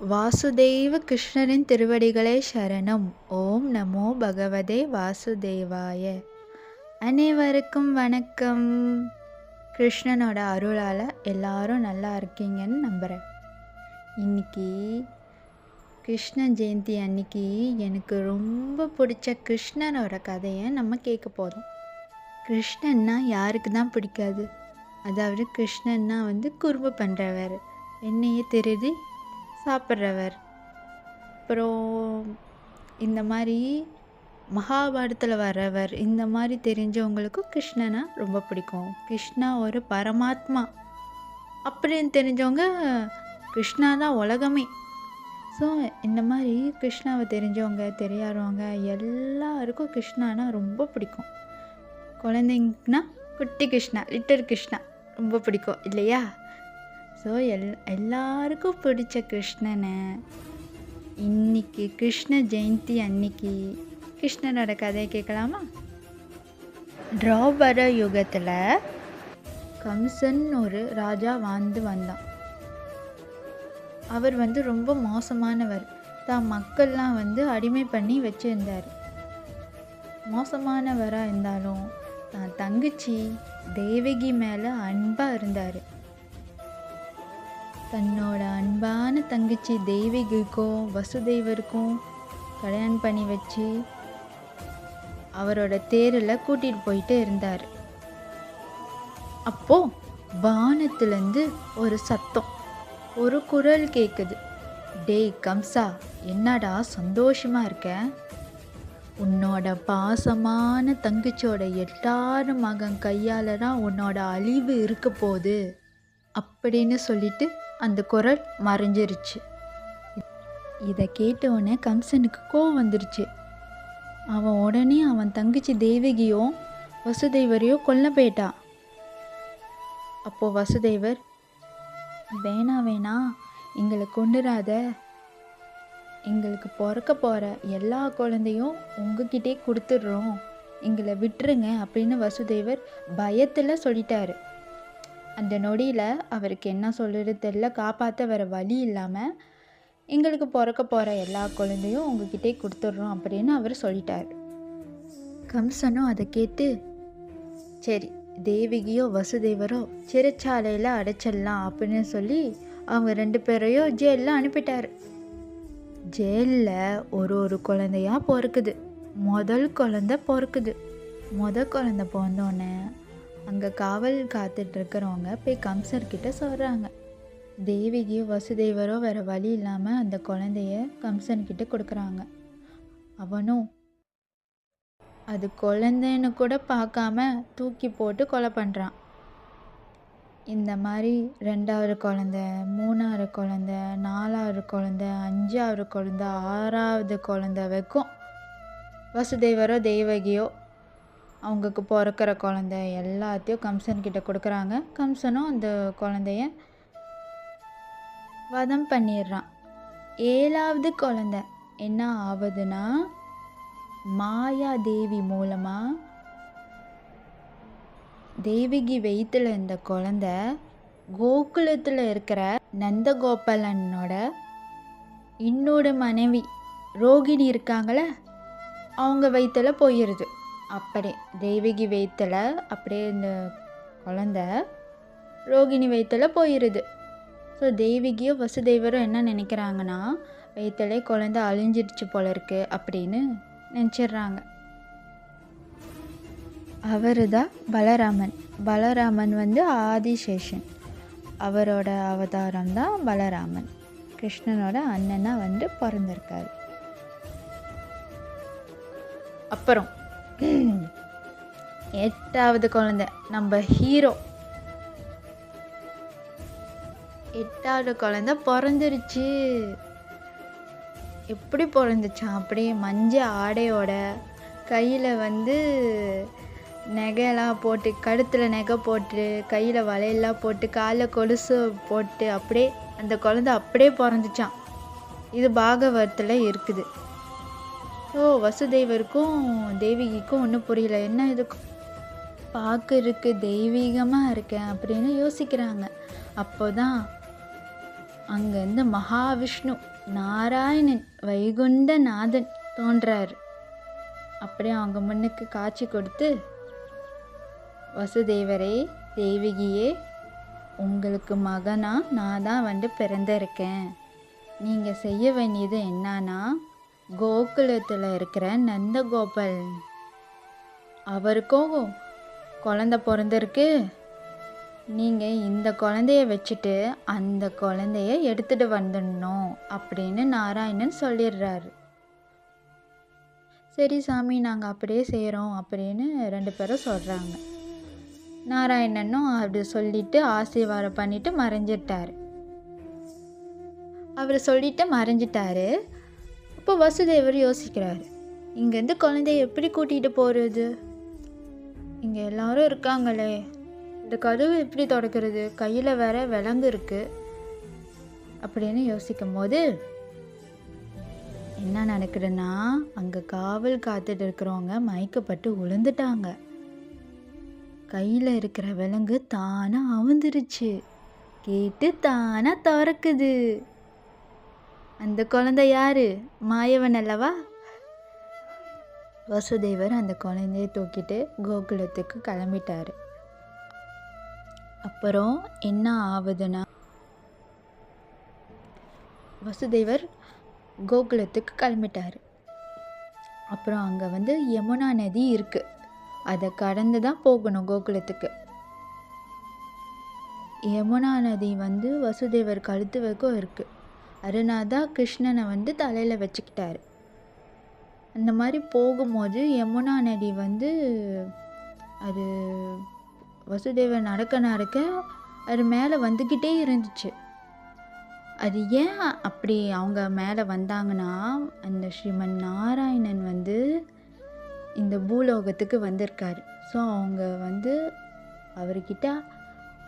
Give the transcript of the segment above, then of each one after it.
வாசுதேவ கிருஷ்ணரின் திருவடிகளே சரணம். ஓம் நமோ பகவதே வாசுதேவாய. அனைவருக்கும் வணக்கம். கிருஷ்ணனோட அருளால் எல்லாரும் நல்லா இருக்கீங்கன்னு நம்புகிறேன் இன்னைக்கு கிருஷ்ண ஜெயந்தி அன்னைக்கு எனக்கு ரொம்ப பிடிச்ச கிருஷ்ணனோட கதையை நம்ம கேட்க போகிறோம் கிருஷ்ணன்னா யாருக்கு தான் பிடிக்காது? அதாவது கிருஷ்ணன்னா வந்து குறும்பு பண்ணுறவர் என்னையே திருடி சாப்பிட்றவர். அப்புறம் இந்த மாதிரி மகாபாரதத்தில் வர்றவர் இந்த மாதிரி தெரிஞ்சவங்களுக்கும் கிருஷ்ணனா ரொம்ப பிடிக்கும். கிருஷ்ணா ஒரு பரமாத்மா. அப்படின்னு தெரிஞ்சவங்க கிருஷ்ணா தான் உலகமே. ஸோ இந்த மாதிரி கிருஷ்ணாவை தெரிஞ்சவங்க தெரியாதவங்க எல்லாருக்கும் கிருஷ்ணானா ரொம்ப பிடிக்கும். குழந்தைங்கன்னா குட்டி கிருஷ்ணா லிட்டர் கிருஷ்ணா ரொம்ப பிடிக்கும் இல்லையா? ஸோ எல் எல்லாருக்கும் பிடிச்ச கிருஷ்ணனை. இன்னைக்கு கிருஷ்ண ஜெயந்தி அன்னைக்கு கிருஷ்ணனோட கதையை கேட்கலாமா? திராபர யுகத்தில் கம்சன் ஒரு ராஜா வாழ்ந்து வந்தான். அவர் வந்து ரொம்ப மோசமானவர். தான் மக்கள்லாம் வந்து அடிமை பண்ணி வச்சுருந்தார். மோசமானவராக இருந்தாலும் தான் தங்கச்சி தேவகி மேலே அன்பாக இருந்தார். தன்னோட அன்பான தங்கச்சி தேவிகிக்கும் வசுதேவருக்கும் கல்யாணம் பண்ணி வச்சு அவரோட தேரில் கூட்டிகிட்டு போயிட்டு இருந்தார். அப்போது வானத்துலேருந்து ஒரு சத்தம் ஒரு குரல் கேட்குது டேய் கம்சா என்னடா சந்தோஷமாக இருக்க? உன்னோட பாசமான தங்கச்சியோட எட்டாறு மகன் கையால் தான் உன்னோட அழிவு இருக்க போகுது அப்படின்னு சொல்லிட்டு அந்த குரல் மறைஞ்சிருச்சு. இதை கேட்டவுடனே கம்சனுக்கு கோவம் வந்துருச்சு. அவன் உடனே அவன் தங்கச்சி தேவகியும் வசுதேவரையும் கொல்ல போயிட்டான் அப்போ வசுதேவர் வேணா வேணா எங்களை கொண்டுராத எங்களுக்கு பிறக்க போகிற எல்லா குழந்தையும் உங்ககிட்டே கொடுத்துட்றோம். எங்களை விட்டுருங்க அப்படின்னு வசுதேவர் பயத்தில் சொல்லிட்டாரு. அந்த நொடியில் அவருக்கு என்ன சொல்கிறது தெரில காப்பாற்ற வேறு வழி இல்லாமல் எங்களுக்கு பிறக்க போகிற எல்லா குழந்தையும் உங்ககிட்டே கொடுத்துட்றோம் அப்படின்னு அவர் சொல்லிட்டார். கம்சனும் அதை கேட்டு சரி தேவிகியோ வசுதேவரோ சிறைச்சாலையில் அடைச்சிடலாம் அப்படின்னு சொல்லி அவங்க ரெண்டு பேரையும் ஜெயிலில் அனுப்பிட்டார். ஜெயிலில் ஒரு ஒரு குழந்தையா பிறக்குது. முதல் குழந்த பிறக்குது. முத குழந்த பிறந்தோடனே அங்கே காவல் காத்துட்ருக்கிறவங்க போய் கம்சர்கிட்ட சொல்கிறாங்க தேவிகியோ வசுதேவரோ வேறு வழி இல்லாமல் அந்த குழந்தைய கம்சன்கிட்ட கொடுக்குறாங்க. அவனும் அது குழந்தைன்னு கூட பார்க்காம தூக்கி போட்டு கொலை பண்ணுறான் இந்த மாதிரி ரெண்டாவது குழந்த மூணாவது குழந்த நாலாவது குழந்த அஞ்சாவது குழந்த ஆறாவது குழந்த வைக்கும் வசுதேவரோ தேவகியோ அவங்களுக்கு பிறக்கிற குழந்த எல்லாத்தையும் கம்சன்கிட்ட கொடுக்குறாங்க. கம்சனும் அந்த குழந்தைய வதம் பண்ணிடுறான். ஏழாவது குழந்த என்ன ஆகுதுன்னா மாயா தேவி மூலமாக தேவிகி வயிற்றுல இருந்த குழந்த கோகுலத்தில் இருக்கிற நந்தகோபாலனோட இன்னொரு மனைவி ரோகிணி இருக்காங்களே அவங்க வயிற்றுல போயிடுது அப்படியே தெய்வகி வயிற்றில் அப்படியே இந்த குழந்த ரோகிணி வயிற்றுல போயிடுது ஸோ தெய்வகியும் வசுதேவரும் என்ன நினைக்கிறாங்கன்னா வயிற்றுலே குழந்த அழிஞ்சிடுச்சு போல இருக்கு அப்படின்னு நினச்சிடுறாங்க. அவர் தான் பலராமன். பலராமன் வந்து ஆதிசேஷன். அவரோட அவதாரம் தான் பலராமன். கிருஷ்ணனோட அண்ணனாக வந்து பிறந்திருக்காரு. அப்புறம் எட்டாவது குழந்தை நம்ம ஹீரோ எட்டாவது குழந்தை பிறந்துருச்சு. எப்படி பிறந்துச்சான் அப்படியே மஞ்சள் ஆடையோட கையில் வந்து நகையெல்லாம் போட்டு கழுத்தில் நகை போட்டு கையில் வலையெல்லாம் போட்டு காலில் கொலுசு போட்டு அப்படியே அந்த குழந்தை அப்படியே பிறந்துச்சான் இது பாகவத்தில் இருக்குது. ஓ வசுதேவருக்கும் தேவிகிக்கும் ஒன்றும் புரியல. என்ன இதுக்கும் பார்க்கறதுக்கு தெய்வீகமாக இருக்கேன் அப்படின்னு யோசிக்கிறாங்க. அப்போ தான் அங்கேருந்து மகாவிஷ்ணு நாராயணன் வைகுண்ட நாதன் தோன்றார். அப்படியே அவங்க முன்னுக்கு காட்சி கொடுத்து வசுதேவரே தேவகியே உங்களுக்கு மகனாக நான் தான் வந்து பிறந்திருக்கேன். நீங்கள் செய்ய வேண்டியது என்னன்னா கோகுலத்தில் இருக்கிற நந்தகோபால். அவருக்கும் குழந்த பிறந்திருக்கு. நீங்கள் இந்த குழந்தைய வச்சுட்டு அந்த குழந்தைய எடுத்துகிட்டு வந்துடணும் அப்படின்னு நாராயணன் சொல்லிடுறாரு. சரி சாமி நாங்கள் அப்படியே செய்கிறோம் அப்படின்னு ரெண்டு பேரும் சொல்கிறாங்க நாராயணனும் அப்படி சொல்லிட்டு ஆசீர்வாதம் பண்ணிட்டு மறைஞ்சிட்டார். அவர் சொல்லிட்டு மறைஞ்சிட்டாரு. அப்போ வசுதேவர் யோசிக்கிறாரு. இங்கேருந்து குழந்தைய எப்படி கூட்டிகிட்டு போகிறது இங்கே எல்லாரும் இருக்காங்களே. இந்த கதவு எப்படி தொடக்கிறது? கையில் வேற விலங்கு இருக்குது அப்படின்னு யோசிக்கும் போது என்ன நடக்குதுன்னா அங்கே காவல் காத்துட்டு இருக்கிறவங்க மயக்கப்பட்டு விழுந்துட்டாங்க கையில் இருக்கிற விலங்கு தானாக அவுந்துருச்சு. கேட்டு தானாக திறக்குது அந்த குழந்தை யாரு? மாயவன் அல்லவா? வசுதேவர் அந்த குழந்தைய தூக்கிட்டு கோகுலத்துக்கு கிளம்பிட்டாரு. அப்புறம் என்ன ஆகுதுன்னா வசுதேவர் கோகுலத்துக்கு கிளம்பிட்டார். அப்புறம் அங்கே வந்து யமுனா நதி இருக்குது அதை கடந்து தான் போகணும் கோகுலத்துக்கு. யமுனா நதி வந்து வசுதேவர் கழுத்து வரைக்கும் இருக்குது அருணாதா கிருஷ்ணனை வந்து தலையில் வச்சுக்கிட்டாரு. அந்த மாதிரி போகும்போது யமுனா நதி வந்து அது வசுதேவன் நடக்க நடக்க அது மேலே வந்துக்கிட்டே இருந்துச்சு. அது ஏன் அப்படி அவங்க மேலே வந்தாங்கன்னா அந்த ஸ்ரீமன் நாராயணன் வந்து இந்த பூலோகத்துக்கு வந்திருக்காரு. ஸோ அவங்க வந்து அவர்கிட்ட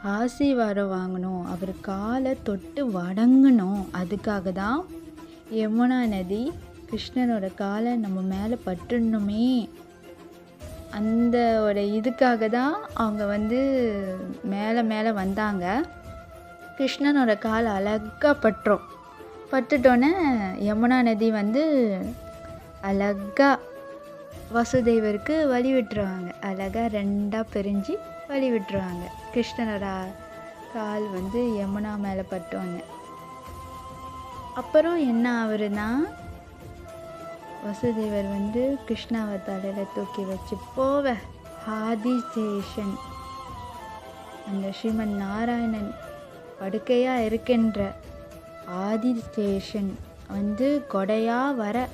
ஆசீர்வாதம் வாங்கணும். அவர் காலை தொட்டு வணங்கணும். அதுக்காக தான் யமுனா நதி கிருஷ்ணனோட காலை நம்ம மேலே பட்டுடணுமே அந்த ஒரு இதுக்காக தான் அவங்க வந்து மேலே மேலே வந்தாங்க. கிருஷ்ணனோட கால் அழகாக பட்டுரும். பட்டுட்டோன்னே யமுனா நதி வந்து அழகாக வசுதேவருக்கு வழி விட்டுருவாங்க அழகாக ரெண்டாக பிரிஞ்சு வழி விட்டுருவாங்க கிருஷ்ணனோட கால் வந்து யமுனா மேலே பட்டோன்னு. அப்புறம் என்ன ஆகுதுன்னா வசுதேவர் வந்து கிருஷ்ணாவை தலையில் தூக்கி வச்சு போவ. ஸ்டேஷன் அந்த ஸ்ரீமன் நாராயணன் படுக்கையாக இருக்கின்ற ஆதிசேஷன் வந்து கொடையாக வர.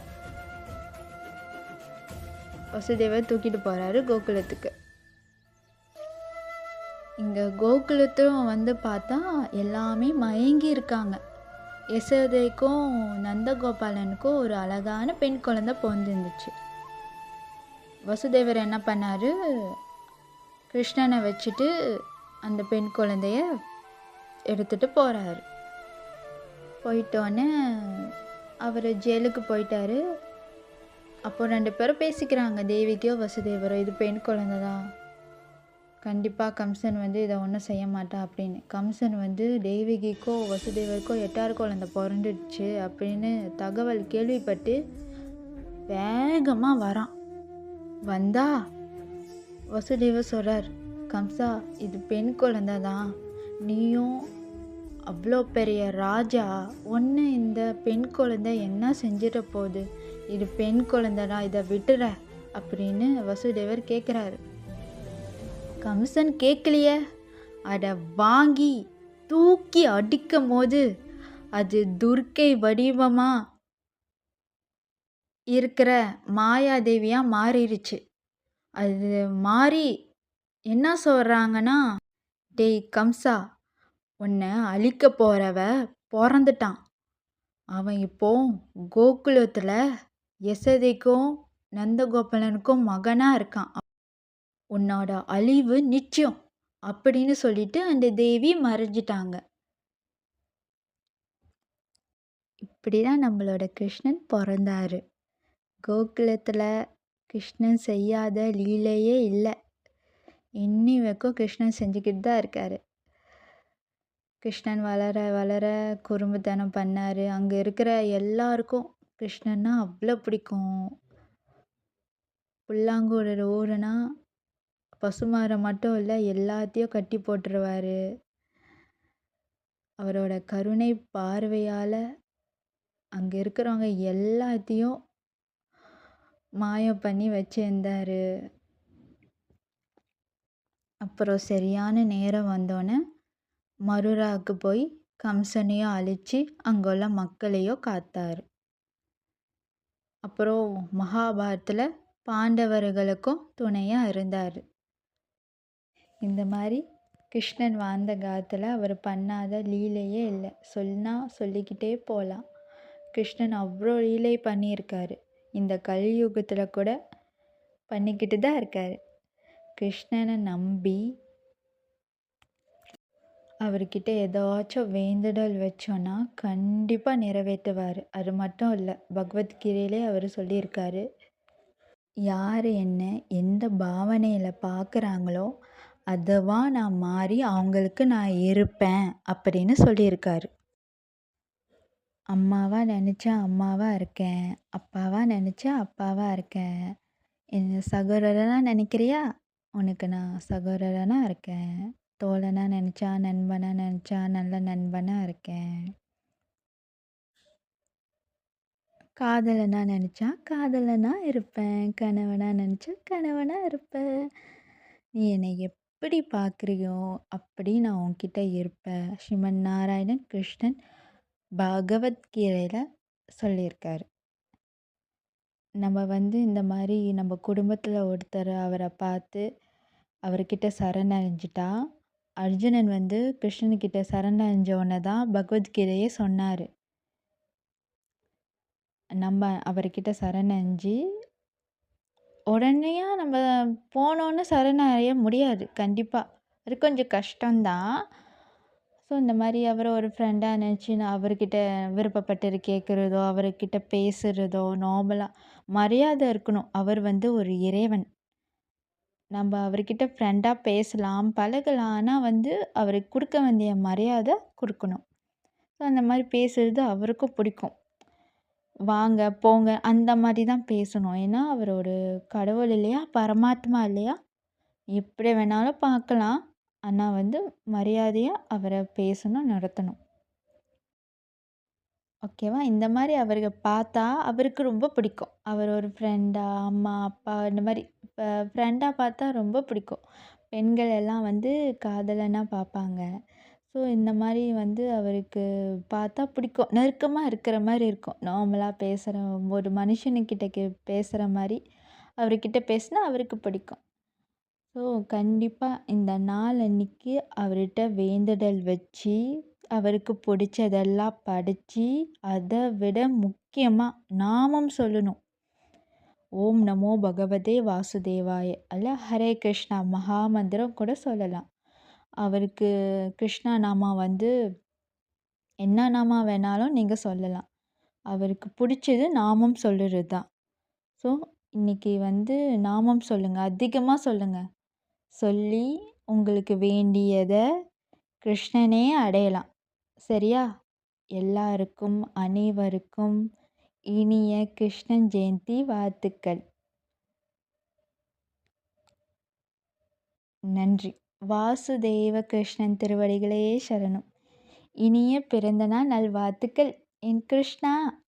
வசுதேவர் தூக்கிட்டு போகிறாரு கோகுலத்துக்கு. இங்கே கோகுலத்தும் வந்து பார்த்தா எல்லாமே மயங்கி இருக்காங்க. யசோதைக்கும் நந்தகோபாலனுக்கும் ஒரு அழகான பெண் குழந்தை பிறந்திருந்துச்சு. வசுதேவர் என்ன பண்ணார்? கிருஷ்ணனை வச்சுட்டு அந்த பெண் குழந்தைய எடுத்துகிட்டு போகிறாரு போயிட்டோன்னே அவர் ஜெயிலுக்கு போயிட்டாரு. அப்போ ரெண்டு பேரும் பேசிக்கிறாங்க தேவிக்கோ வசுதேவரோ இது பெண் குழந்தை தான் கண்டிப்பாக கம்சன் வந்து இதை ஒன்றும் செய்ய மாட்டா அப்படின்னு. கம்சன் வந்து தெய்வகிக்கோ வசுதேவருக்கோ எட்டார் அந்த பிறந்துடுச்சு அப்படின்னு தகவல் கேள்விப்பட்டு வேகமாக வரான். வந்தா வசுதேவர் சொல்கிறார் கம்சா இது பெண் குழந்தை தான். நீயும் அவ்வளோ பெரிய ராஜா. ஒன்று இந்த பெண் குழந்தை என்ன செஞ்சிட போகுது? இது பெண் குழந்தைடா இதை விட்டுற அப்படின்னு வசுதேவர் கேட்குறாரு கம்சன் கேட்கலையே அட வாங்கி தூக்கி அடிக்கும் போது அது துர்க்கை வடிவமாக இருக்கிற மாயாதேவியாக மாறிடுச்சு. அது மாறி என்ன சொல்கிறாங்கன்னா டேய் கம்சா உன்னை அழிக்க போகிறவ பிறந்துட்டான். அவன் இப்போ கோகுலத்தில் யசதைக்கும் நந்தகோபாலனுக்கும் மகனாக இருக்கான். உன்னோட அழிவு நிச்சயம் அப்படின்னு சொல்லிட்டு அந்த தேவி மறைஞ்சிட்டாங்க. இப்படி தான் நம்மளோட கிருஷ்ணன் பிறந்தாரு. கோகுலத்தில் கிருஷ்ணன் செய்யாத லீலையே இல்லை. இன்னி வரைக்கும் கிருஷ்ணன் செஞ்சுக்கிட்டு தான் இருக்காரு. கிருஷ்ணன் வளர வளர குறும்புத்தனம் பண்ணார். அங்கே இருக்கிற எல்லாருக்கும் கிருஷ்ணன்னா அவ்வளோ பிடிக்கும். புல்லாங்குழல் ஊருனா பசுமாரம் மட்டும் இல்லை எல்லாத்தையும் கட்டி போட்டுருவார். அவரோட கருணை பார்வையால் அங்கே இருக்கிறவங்க எல்லாத்தையும் மாயம் பண்ணி வச்சிருந்தார். அப்புறம் சரியான நேரம் வந்தோடனே மருராவுக்கு போய் கம்சனையும் அழித்து அங்கே உள்ள மக்களையும் காத்தார். அப்புறம் மகாபாரத்தில் பாண்டவர்களுக்கும் துணையாக இருந்தார். இந்த மாதிரி கிருஷ்ணன் வாழ்ந்த காலத்தில் அவர் பண்ணாத லீலையே இல்லை. சொன்னால் சொல்லிக்கிட்டே போகலாம் கிருஷ்ணன் அவ்வளோ லீலை பண்ணியிருக்காரு. இந்த கலியுகத்தில் கூட பண்ணிக்கிட்டு தான் இருக்கார். கிருஷ்ணனை நம்பி அவர்கிட்ட ஏதாச்சும் வேண்டுதல் வச்சோன்னா கண்டிப்பாக நிறைவேற்றுவார். அது மட்டும் இல்லை பகவத்கீதையிலே அவர் சொல்லியிருக்காரு. யார் என்ன எந்த பாவனையில் பார்க்குறாங்களோ அதுவா நான் மாறி அவங்களுக்கு நான் இருப்பேன் அப்படின்னு சொல்லியிருக்காரு. அம்மாவாக நினச்சா அம்மாவாக இருக்கேன் அப்பாவாக நினச்சா அப்பாவாக இருக்கேன். என்ன சகோதரனாக நினைக்கிறியா? உனக்கு நான் சகோதரனாக இருக்கேன். தோழனாக நினச்சா நண்பனாக நினச்சா நல்ல நண்பனாக இருக்கேன். காதலனாக நினச்சா காதலனாக இருப்பேன். கணவனாக நினச்சா கணவனாக இருப்பேன். நீ என்னை எப்படி பார்க்குறியோ அப்படி நான் உன்கிட்ட இருப்பேன். ஸ்ரீமன் நாராயணன் கிருஷ்ணன் பகவத்கீதையில் சொல்லியிருக்காரு. நம்ம வந்து இந்த மாதிரி நம்ம குடும்பத்தில் ஒருத்தர் அவரை பார்த்து அவர்கிட்ட சரணடைஞ்சிட்டா அர்ஜுனன் வந்து கிருஷ்ணன்கிட்ட சரணடைஞ்ச தான் பகவத்கீதையே சொன்னார். நம்ம அவர்கிட்ட சரணடைஞ்சு உடனேயா நம்ம போனோன்னு சரணடைய முடியாது. கண்டிப்பாக அது கொஞ்சம் கஷ்டம்தான். ஸோ இந்த மாதிரி அவரை ஒரு ஃப்ரெண்டாக நினச்சி நான் அவர்கிட்ட விருப்பப்பட்டது கேட்குறதோ அவர்கிட்ட பேசுகிறதோ நார்மலாக மரியாதை இருக்கணும். அவர் வந்து ஒரு இறைவன். நம்ம அவர்கிட்ட ஃப்ரெண்டாக பேசலாம் பழகலாம். ஆனால் வந்து அவருக்கு கொடுக்க வேண்டிய மரியாதை கொடுக்கணும். ஸோ அந்த மாதிரி பேசுகிறது அவருக்கும் பிடிக்கும். வாங்க போங்க அந்த மாதிரி தான் பேசணும். ஏன்னா அவர் ஒரு கடவுள் இல்லையா? பரமாத்மா இல்லையா? எப்படி வேணாலும் பார்க்கலாம். ஆனால் வந்து மரியாதையாக அவரை பேசணும் நடத்தணும். ஓகேவா? இந்த மாதிரி அவர்கள் பார்த்தா அவருக்கு ரொம்ப பிடிக்கும். அவர் ஒரு ஃப்ரெண்டாக அம்மா அப்பா இந்த மாதிரி இப்போ ஃப்ரெண்டாக பார்த்தா ரொம்ப பிடிக்கும். பெண்கள் எல்லாம் வந்து காதலனாக பார்ப்பாங்க. ஸோ இந்த மாதிரி வந்து அவருக்கு பார்த்தா பிடிக்கும். நெருக்கமாக இருக்கிற மாதிரி இருக்கும். நார்மலாக பேசுகிற ஒரு மனுஷனுக்கிட்ட கே பேசுகிற மாதிரி அவர்கிட்ட பேசினா அவருக்கு பிடிக்கும். ஸோ கண்டிப்பாக இந்த நாள் அன்னைக்கு அவர்கிட்ட வேண்டுதல் வச்சு அவருக்கு பிடிச்சதெல்லாம் படித்து அதை விட முக்கியமாக நாமம் சொல்லணும். ஓம் நமோ பகவதே வாசுதேவாய அல்ல ஹரே கிருஷ்ணா. மகாமந்திரம் கூட சொல்லலாம். அவருக்கு கிருஷ்ணா நாமா வந்து என்ன நாமா வேணாலும் நீங்கள் சொல்லலாம். அவருக்கு பிடிச்சது நாமம் சொல்லுறது தான். ஸோ இன்றைக்கி வந்து நாமம் சொல்லுங்கள் அதிகமாக சொல்லுங்கள் சொல்லி உங்களுக்கு வேண்டியதை கிருஷ்ணனே அடையலாம். சரியா? எல்லாருக்கும் அனைவருக்கும் இனிய கிருஷ்ணன் ஜெயந்தி வாழ்த்துக்கள். நன்றி. வாசுதேவ கிருஷ்ணன் திருவடிகளே சரணம். இனிய பிறந்தநாள் நல்வாழ்த்துக்கள். என் கிருஷ்ணா.